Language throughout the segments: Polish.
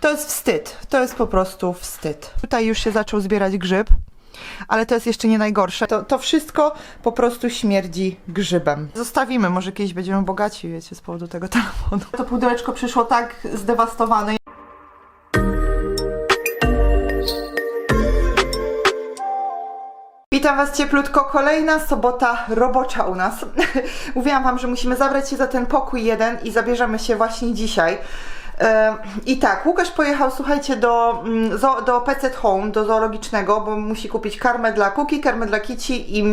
To jest wstyd. To jest po prostu wstyd. Tutaj już się zaczął zbierać grzyb. Ale to jest jeszcze nie najgorsze. To, to wszystko po prostu śmierdzi grzybem. Zostawimy, może kiedyś będziemy bogaci, wiecie, z powodu tego telefonu. To pudełeczko przyszło tak zdewastowane. Witam Was cieplutko. Kolejna sobota robocza u nas. Mówiłam Wam, że musimy zabrać się za ten pokój jeden i zabierzemy się właśnie dzisiaj. I tak, Łukasz pojechał, słuchajcie, do, mm, do PC Home, do zoologicznego, bo musi kupić karmę dla Kuki, karmę dla Kici i,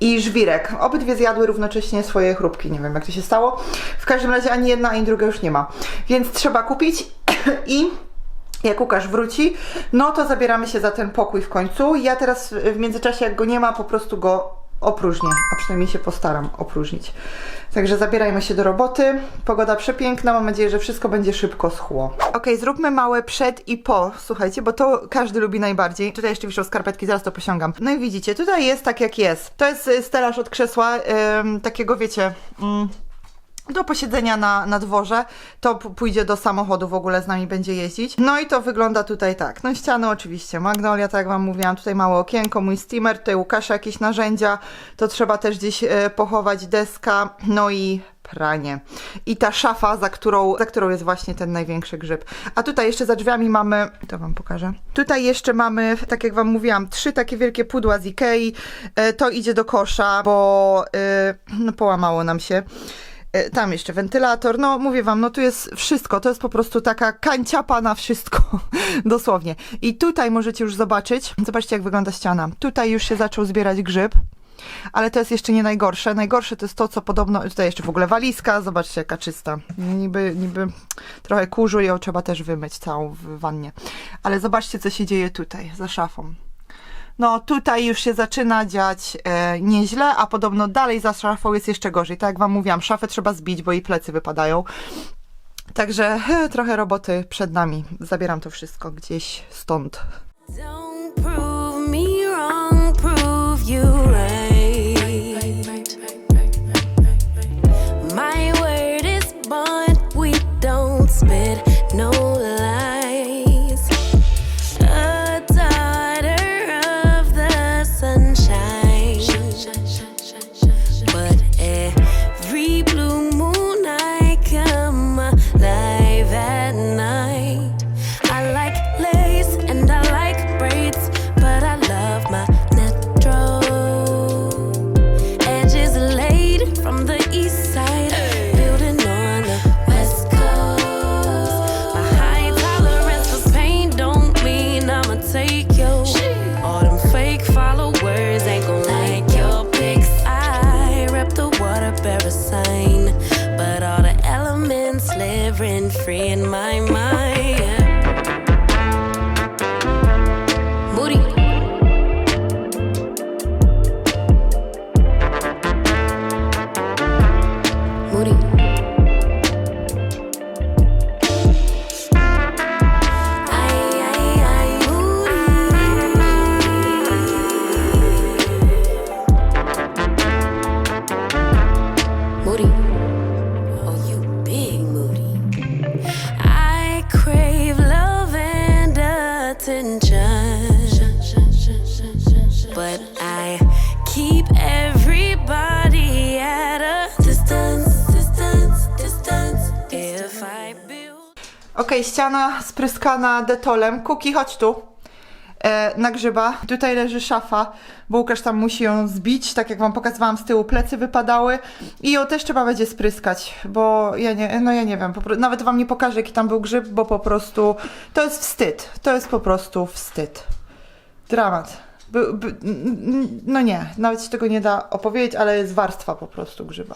i żwirek. Obydwie zjadły równocześnie swoje chrupki, nie wiem jak to się stało. W każdym razie ani jedna, ani druga już nie ma. Więc trzeba kupić i jak Łukasz wróci, no to zabieramy się za ten pokój w końcu. Ja teraz w międzyczasie, jak go nie ma, po prostu go opróżnię, a przynajmniej się postaram opróżnić. Także zabierajmy się do roboty. Pogoda przepiękna, mam nadzieję, że wszystko będzie szybko schło. Ok, zróbmy małe przed i po, słuchajcie, bo to każdy lubi najbardziej. Tutaj jeszcze wiszą skarpetki, zaraz to posiągam. No i widzicie, tutaj jest tak jak jest. To jest y, stelaż od krzesła, ym, takiego wiecie... Mm, do posiedzenia na, na dworze, to pójdzie do samochodu, w ogóle z nami będzie jeździć. No i to wygląda tutaj tak. No ściany oczywiście, Magnolia, tak jak Wam mówiłam, tutaj małe okienko, mój steamer, tutaj Łukasza jakieś narzędzia, to trzeba też gdzieś e, pochować, deska, no i pranie. I ta szafa, za którą, za którą jest właśnie ten największy grzyb. A tutaj jeszcze za drzwiami mamy, to Wam pokażę. Tutaj jeszcze mamy, tak jak Wam mówiłam, trzy takie wielkie pudła z Ikei. E, to idzie do kosza, bo e, no, połamało nam się. E, Tam jeszcze wentylator, no mówię wam, no tu jest wszystko, to jest po prostu taka kanciapa na wszystko, dosłownie. I tutaj możecie już zobaczyć, zobaczcie jak wygląda ściana. Tutaj już się zaczął zbierać grzyb, ale to jest jeszcze nie najgorsze. Najgorsze to jest to, co podobno, tutaj jeszcze w ogóle walizka, zobaczcie jaka czysta. Niby, niby trochę kurzu ją trzeba też wymyć całą w wannie. Ale zobaczcie co się dzieje tutaj, za szafą. No tutaj już się zaczyna dziać e, nieźle, a podobno dalej za szafą jest jeszcze gorzej. Tak jak wam mówiłam, szafę trzeba zbić, bo jej plecy wypadają. Także he, trochę roboty przed nami. Zabieram to wszystko gdzieś stąd. Don't prove ściana spryskana detolem. Kuki, chodź tu. E, na grzyba. Tutaj leży szafa, bo Łukasz tam musi ją zbić, tak jak wam pokazywałam z tyłu, plecy wypadały i ją też trzeba będzie spryskać, bo ja nie, no ja nie wiem, nawet wam nie pokażę jaki tam był grzyb, bo po prostu to jest wstyd, to jest po prostu wstyd. Dramat. By, by, no nie, nawet się tego nie da opowiedzieć, ale jest warstwa po prostu grzyba.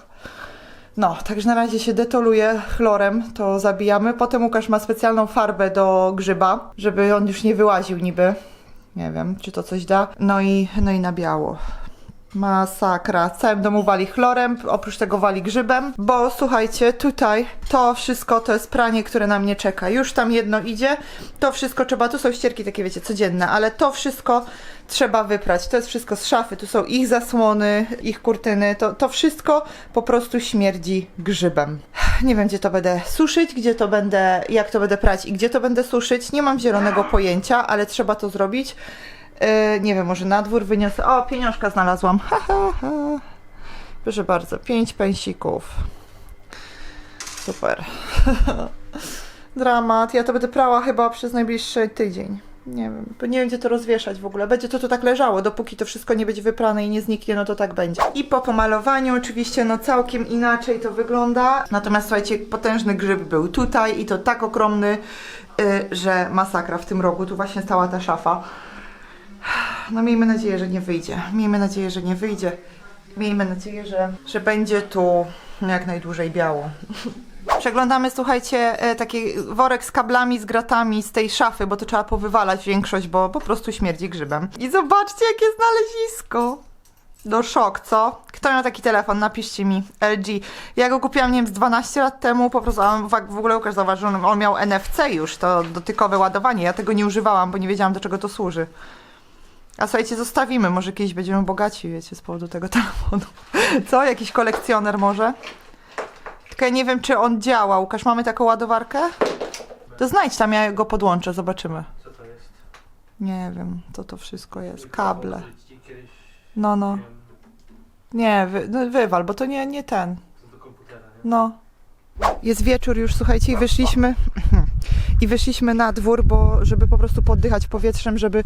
No, także na razie się detoluje chlorem, to zabijamy. Potem Łukasz ma specjalną farbę do grzyba, żeby on już nie wyłaził niby. Nie wiem, czy to coś da. No i, no i na biało. Masakra. Całym domu wali chlorem, oprócz tego wali grzybem, bo słuchajcie, tutaj to wszystko to jest pranie, które na mnie czeka. Już tam jedno idzie, to wszystko trzeba, tu są ścierki takie wiecie, codzienne, ale to wszystko trzeba wyprać. To jest wszystko z szafy, tu są ich zasłony, ich kurtyny, to, to wszystko po prostu śmierdzi grzybem. Nie wiem, gdzie to będę suszyć, gdzie to będę, jak to będę prać i gdzie to będę suszyć. Nie mam zielonego pojęcia, ale trzeba to zrobić. Yy, nie wiem, może na dwór wyniosę. O, pieniążka znalazłam. Ha, ha, ha. Proszę bardzo, pięć pęsików. Super. Dramat. Ja to będę prała chyba przez najbliższy tydzień. Nie wiem, nie wiem gdzie to rozwieszać w ogóle. Będzie to tu tak leżało, dopóki to wszystko nie będzie wyprane i nie zniknie, no to tak będzie. I po pomalowaniu oczywiście no całkiem inaczej to wygląda. Natomiast słuchajcie, potężny grzyb był tutaj i to tak ogromny, y, że masakra w tym rogu. Tu właśnie stała ta szafa. No miejmy nadzieję, że nie wyjdzie. Miejmy nadzieję, że nie wyjdzie. Miejmy nadzieję, że, że będzie tu jak najdłużej biało. Przeglądamy, słuchajcie, e, taki worek z kablami, z gratami z tej szafy, bo to trzeba powywalać większość, bo po prostu śmierdzi grzybem. I zobaczcie, jakie znalezisko! No szok, co? Kto miał taki telefon? Napiszcie mi. LG. Ja go kupiłam, nie wiem, z 12 lat temu, po prostu, a w ogóle Łukasz zauważył, on miał NFC już, to dotykowe ładowanie. Ja tego nie używałam, bo nie wiedziałam, do czego to służy. A słuchajcie, zostawimy, może kiedyś będziemy bogaci, wiecie, z powodu tego telefonu. Co? Jakiś kolekcjoner może? Tylko ja nie wiem, czy on działa. Łukasz, mamy taką ładowarkę? To znajdź tam, ja go podłączę, zobaczymy. Co to jest? Nie wiem, co to wszystko jest. Kable. Kiedyś, No, no. nie wiem, Nie, wy, no wywal, bo to nie, nie ten. co do komputera, nie? No. Jest wieczór już, słuchajcie, i wyszliśmy i wyszliśmy na dwór, bo żeby po prostu poddychać powietrzem, żeby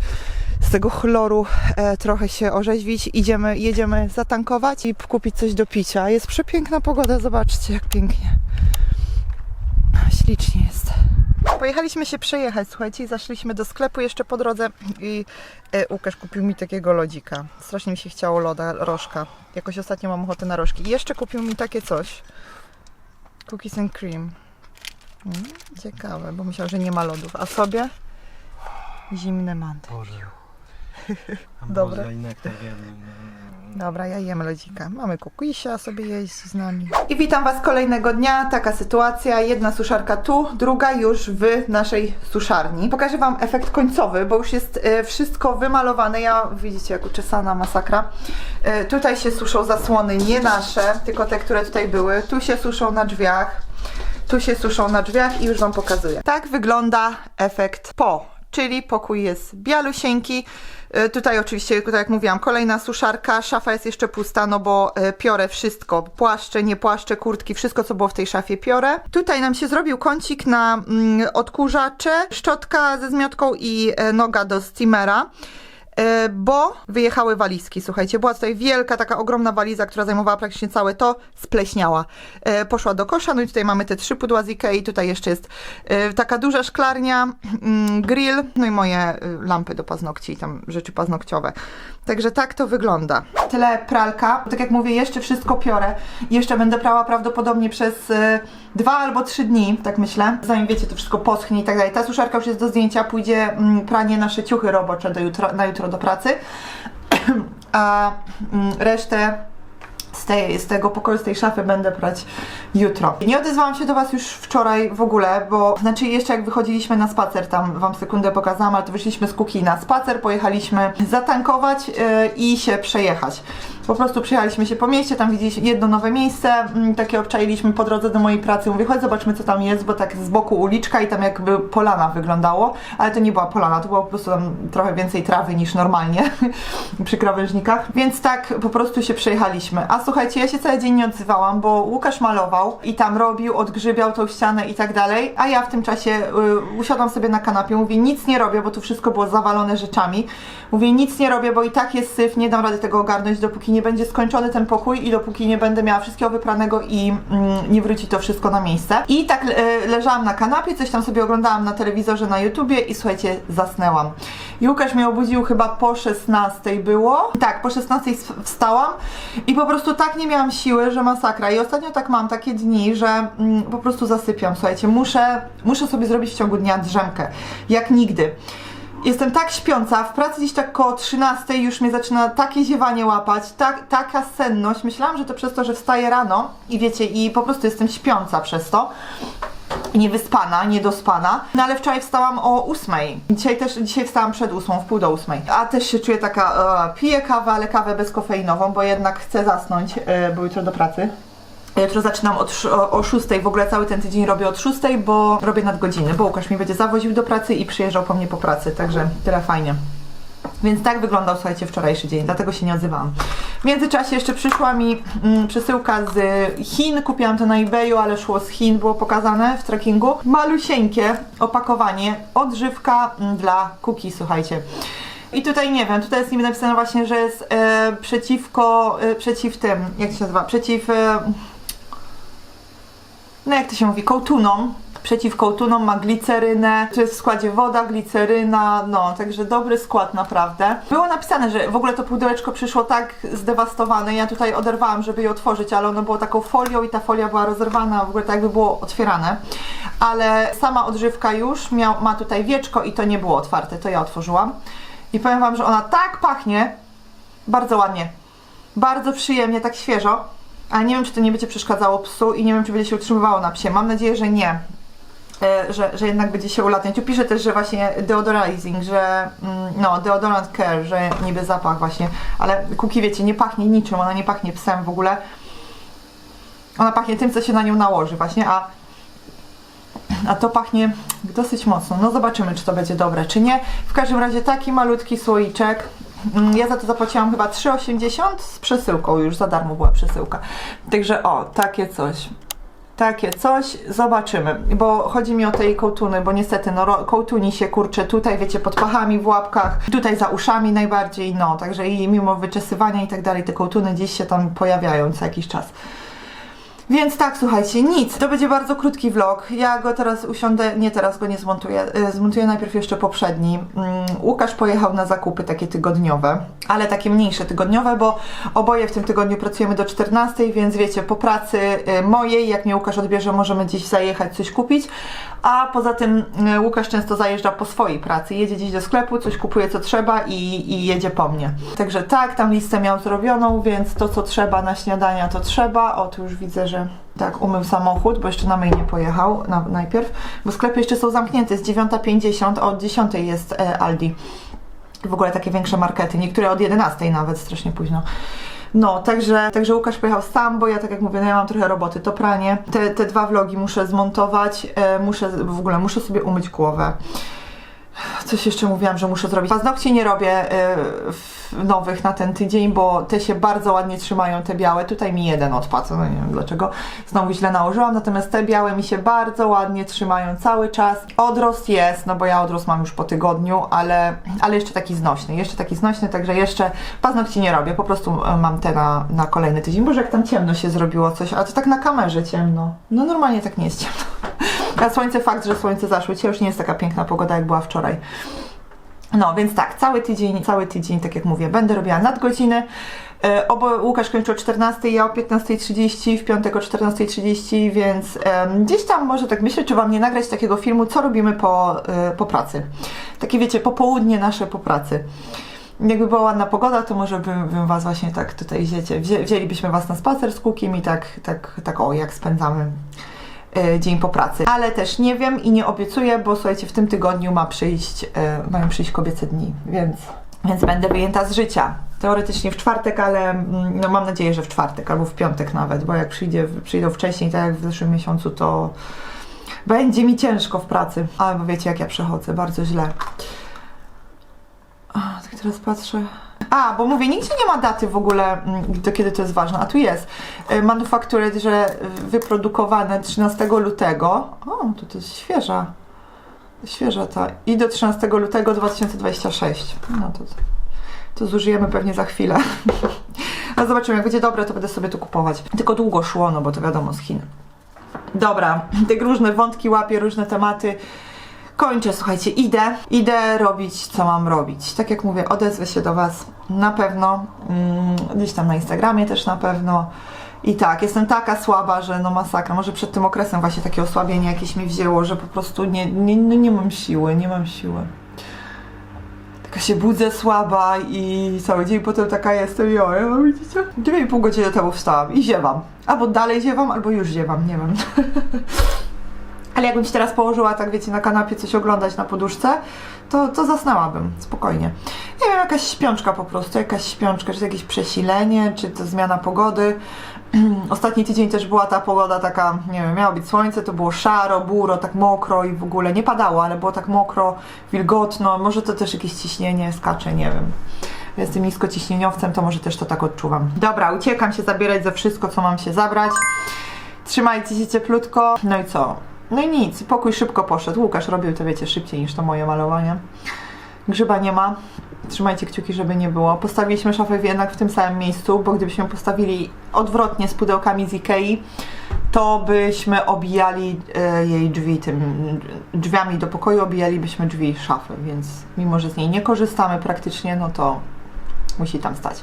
z tego chloru e, trochę się orzeźwić. Idziemy, jedziemy zatankować i kupić coś do picia. Jest przepiękna pogoda, zobaczcie jak pięknie. Ślicznie jest. Pojechaliśmy się przejechać, słuchajcie, i zaszliśmy do sklepu jeszcze po drodze i e, Łukasz kupił mi takiego lodzika. Strasznie mi się chciało loda, rożka. Jakoś ostatnio mam ochotę na rożki. I jeszcze kupił mi takie coś. Cookies and cream. Mm, ciekawe, bo myślał, że nie ma lodów. A sobie zimne manty. Boże. Dobra. I nektar. Dobra, ja jem lodzika. Mamy kukisia, sobie jeść z nami. I witam Was kolejnego dnia. Taka sytuacja. Jedna suszarka tu, druga już w naszej suszarni. Pokażę Wam efekt końcowy, bo już jest e, wszystko wymalowane. Ja, widzicie, jak uczesana masakra. E, tutaj się suszą zasłony nie nasze, tylko te, które tutaj były. Tu się suszą na drzwiach. Tu się suszą na drzwiach i już Wam pokazuję. Tak wygląda efekt po, czyli pokój jest bialusieńki. E, Tutaj oczywiście, tak jak mówiłam, kolejna suszarka, szafa jest jeszcze pusta, no bo e, piorę wszystko, płaszcze, nie płaszcze, kurtki, wszystko co było w tej szafie piorę. Tutaj nam się zrobił kącik na mm, odkurzacze, szczotka ze zmiotką i e, noga do steamera. E, bo wyjechały walizki, słuchajcie, była tutaj wielka, taka ogromna waliza, która zajmowała praktycznie całe to, spleśniała. E, Poszła do kosza, no i tutaj mamy te trzy pudła z Ikei, tutaj jeszcze jest e, taka duża szklarnia, mm, grill, no i moje e, lampy do paznokci i tam rzeczy paznokciowe. Także tak to wygląda. Tyle pralka, tak jak mówię, jeszcze wszystko piorę, jeszcze będę prała prawdopodobnie przez e, dwa albo trzy dni, tak myślę, zanim wiecie, to wszystko poschnie i tak dalej. Ta suszarka już jest do zdjęcia, pójdzie mm, pranie nasze ciuchy robocze do na jutro do pracy, a mm, resztę z, tej, z tego pokoju, z tej szafy będę prać jutro. Nie odezwałam się do Was już wczoraj w ogóle, bo znaczy jeszcze jak wychodziliśmy na spacer, tam Wam sekundę pokazałam, ale to wyszliśmy z Kuki na spacer, pojechaliśmy zatankować yy, i się przejechać. Po prostu przyjechaliśmy się po mieście, tam widzieliśmy jedno nowe miejsce, mm, takie obczailiśmy po drodze do mojej pracy. Mówię, chodź zobaczmy co tam jest, bo tak z boku uliczka i tam jakby polana wyglądało, ale to nie była polana, to było po prostu tam trochę więcej trawy niż normalnie przy krawężnikach, więc tak po prostu się przejechaliśmy. A słuchajcie, ja się cały dzień nie odzywałam, bo Łukasz malował i tam robił, odgrzybiał tą ścianę i tak dalej, a ja w tym czasie y, usiadłam sobie na kanapie, mówię, nic nie robię, bo tu wszystko było zawalone rzeczami. Mówię, nic nie robię, bo i tak jest syf, nie dam rady tego ogarnąć, dopóki nie będzie skończony ten pokój i dopóki nie będę miała wszystkiego wypranego i mm, nie wróci to wszystko na miejsce. I tak e, leżałam na kanapie, coś tam sobie oglądałam na telewizorze na YouTubie i słuchajcie, zasnęłam. I Łukasz mnie obudził chyba po 16 było. Tak, po 16 s- wstałam i po prostu tak nie miałam siły, że masakra. I ostatnio tak mam takie dni, że mm, po prostu zasypiam, słuchajcie. Muszę, muszę sobie zrobić w ciągu dnia drzemkę. Jak nigdy. Jestem tak śpiąca, w pracy gdzieś tak koło 13 już mnie zaczyna takie ziewanie łapać, tak, taka senność. Myślałam, że to przez to, że wstaję rano i wiecie, i po prostu jestem śpiąca przez to. Niewyspana, niedospana. No ale wczoraj wstałam o 8. Dzisiaj też, dzisiaj wstałam przed 8, w pół do 8. A też się czuję taka, e, piję kawę, ale kawę bezkofeinową, bo jednak chcę zasnąć, e, bo jutro do pracy. Jutro zaczynam od, o, o 6, w ogóle cały ten tydzień robię od 6, bo robię nadgodziny, bo Łukasz mnie będzie zawoził do pracy i przyjeżdżał po mnie po pracy, także tyle fajnie. Więc tak wyglądał, słuchajcie, wczorajszy dzień, dlatego się nie odzywałam. W międzyczasie jeszcze przyszła mi mm, przesyłka z Chin, kupiłam to na eBayu, ale szło z Chin, było pokazane w trackingu. Malusieńkie opakowanie, odżywka mm, dla kuki, słuchajcie. I tutaj nie wiem, tutaj jest niby napisane właśnie, że jest e, przeciwko, e, przeciw tym, jak się nazywa, przeciw, e, no jak to się mówi, kołtunom. Przeciw kołtunom ma glicerynę, tu jest w składzie woda, gliceryna, no, także dobry skład naprawdę. Było napisane, że w ogóle to pudełeczko przyszło tak zdewastowane, ja tutaj oderwałam, żeby je otworzyć, ale ono było taką folią i ta folia była rozerwana, w ogóle tak jakby było otwierane. Ale sama odżywka już miał, ma tutaj wieczko i to nie było otwarte, to ja otworzyłam. I powiem Wam, że ona tak pachnie, bardzo ładnie, bardzo przyjemnie, tak świeżo. Ale nie wiem, czy to nie będzie przeszkadzało psu i nie wiem, czy będzie się utrzymywało na psie. Mam nadzieję, że nie. E, Że, że jednak będzie się ulatniać. Tu pisze też, że właśnie deodorizing, że mm, no, deodorant care, że niby zapach właśnie, ale kuki wiecie, nie pachnie niczym, ona nie pachnie psem w ogóle. Ona pachnie tym, co się na nią nałoży właśnie, a a to pachnie dosyć mocno. No zobaczymy, czy to będzie dobre, czy nie. W każdym razie taki malutki słoiczek. Mm, Ja za to zapłaciłam chyba 3,80 z przesyłką, już za darmo była przesyłka. Także o, takie coś. Takie coś, zobaczymy, bo chodzi mi o tej kołtuny, bo niestety no, kołtuni się kurczę tutaj, wiecie, pod pachami, w łapkach, tutaj za uszami najbardziej, no, także i mimo wyczesywania i tak dalej, te kołtuny gdzieś się tam pojawiają co jakiś czas. Więc tak, słuchajcie, nic. To będzie bardzo krótki vlog. Ja go teraz usiądę, nie teraz go nie zmontuję. y, Zmontuję najpierw jeszcze poprzedni. Mm, Łukasz pojechał na zakupy takie tygodniowe, ale takie mniejsze tygodniowe, bo oboje w tym tygodniu pracujemy do 14, więc wiecie, po pracy y, mojej, jak mnie Łukasz odbierze, możemy gdzieś zajechać, coś kupić. A poza tym y, Łukasz często zajeżdża po swojej pracy. Jedzie gdzieś do sklepu, coś kupuje co trzeba i, i jedzie po mnie. Także tak, tam listę miał zrobioną, więc to co trzeba na śniadania to trzeba. O, tu już widzę, że tak, umył samochód, bo jeszcze na myjnie pojechał na, najpierw, bo sklepy jeszcze są zamknięte, jest 9.50, a od 10.00 jest e, Aldi. W ogóle takie większe markety, niektóre od 11.00 nawet, strasznie późno. No, także, także Łukasz pojechał sam, bo ja tak jak mówię, no ja mam trochę roboty, to pranie. Te, te dwa vlogi muszę zmontować, e, muszę, w ogóle muszę sobie umyć głowę. Coś jeszcze mówiłam, że muszę zrobić. Paznokci nie robię y, nowych na ten tydzień, bo te się bardzo ładnie trzymają, te białe. Tutaj mi jeden odpadł, no nie wiem dlaczego. Znowu źle nałożyłam, natomiast te białe mi się bardzo ładnie trzymają cały czas. Odrost jest, no bo ja odrost mam już po tygodniu, ale, ale jeszcze taki znośny, jeszcze taki znośny, także jeszcze paznokci nie robię, po prostu e, mam te na, na kolejny tydzień. Boże, jak tam ciemno się zrobiło coś, a to tak na kamerze ciemno. No normalnie tak nie jest ciemno. A słońce, fakt, że słońce zaszło. Dzisiaj już nie jest taka piękna pogoda, jak była wczoraj. No, więc tak, cały tydzień, cały tydzień, tak jak mówię, będę robiła nadgodziny. E, Obo Łukasz kończy o 14, ja o 15.30, w piątek o 14.30, więc em, gdzieś tam może tak myślę, czy Wam nie nagrać takiego filmu, co robimy po, e, po pracy. Takie wiecie, popołudnie nasze po pracy. Jakby była ładna pogoda, to może bym, bym Was właśnie tak tutaj wzięcie, wzię, wzięlibyśmy Was na spacer z Kukim i tak, tak, tak o, jak spędzamy e, dzień po pracy. Ale też nie wiem i nie obiecuję, bo słuchajcie, w tym tygodniu ma przyjść, e, mają przyjść kobiece dni, więc, więc będę wyjęta z życia. Teoretycznie w czwartek, ale mm, no, mam nadzieję, że w czwartek albo w piątek nawet, bo jak przyjdzie, przyjdą wcześniej, tak jak w zeszłym miesiącu, to będzie mi ciężko w pracy. Albo wiecie, jak ja przechodzę, bardzo źle. A, tak teraz patrzę. A, bo mówię, nigdzie nie ma daty w ogóle, mm, do kiedy to jest ważne, a tu jest. E, Manufactured, że wyprodukowane 13 lutego. O, to, to jest świeża. Świeża ta. I do 13 lutego 2026. No to, to zużyjemy pewnie za chwilę. A zobaczymy, jak będzie dobre, to będę sobie to kupować. Tylko długo szło, no bo to wiadomo z Chin. Dobra, te różne wątki łapię, różne tematy. Kończę, słuchajcie, idę, idę robić, co mam robić. Tak jak mówię, odezwę się do Was na pewno, mm, gdzieś tam na Instagramie też na pewno. I tak, jestem taka słaba, że no masakra. Może przed tym okresem właśnie takie osłabienie jakieś mi wzięło, że po prostu nie, nie, no nie mam siły, nie mam siły. Taka się budzę słaba i cały dzień potem taka jestem i o, ja, widzicie? 2,5 godziny temu wstałam i ziewam. Albo dalej ziewam, albo już ziewam, nie wiem. Ale jakbym się teraz położyła, tak wiecie, na kanapie coś oglądać na poduszce, to, to zasnęłabym spokojnie. Nie wiem, jakaś śpiączka po prostu, jakaś śpiączka, czy to jakieś przesilenie, czy to zmiana pogody. Ostatni tydzień też była ta pogoda taka, nie wiem, miało być słońce, to było szaro, buro, tak mokro i w ogóle nie padało, ale było tak mokro, wilgotno. Może to też jakieś ciśnienie skacze, nie wiem. Jestem niskociśnieniowcem, to może też to tak odczuwam. Dobra, uciekam się zabierać za wszystko, co mam się zabrać. Trzymajcie się cieplutko. No i co? No i nic, pokój szybko poszedł. Łukasz robił to, wiecie, szybciej niż to moje malowanie. Grzyba nie ma. Trzymajcie kciuki, żeby nie było. Postawiliśmy szafę jednak w tym samym miejscu, bo gdybyśmy postawili odwrotnie z pudełkami z Ikei, to byśmy obijali e, jej drzwi tym drzwiami do pokoju, obijalibyśmy drzwi szafy, więc mimo, że z niej nie korzystamy praktycznie, no to musi tam stać.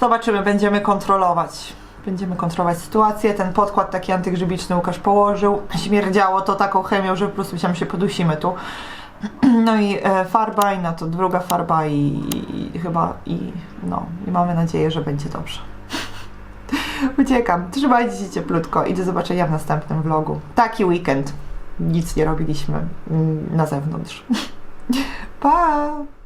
Zobaczymy, będziemy kontrolować. Będziemy kontrolować sytuację. Ten podkład taki antygrzybiczny Łukasz położył. Śmierdziało to taką chemią, że po prostu myślałam, się podusimy tu. No i e, farba, i na to druga farba i, i chyba i no, i mamy nadzieję, że będzie dobrze. Uciekam. Trzymajcie się cieplutko i do zobaczenia w następnym vlogu. Taki weekend. Nic nie robiliśmy mm, na zewnątrz. Pa!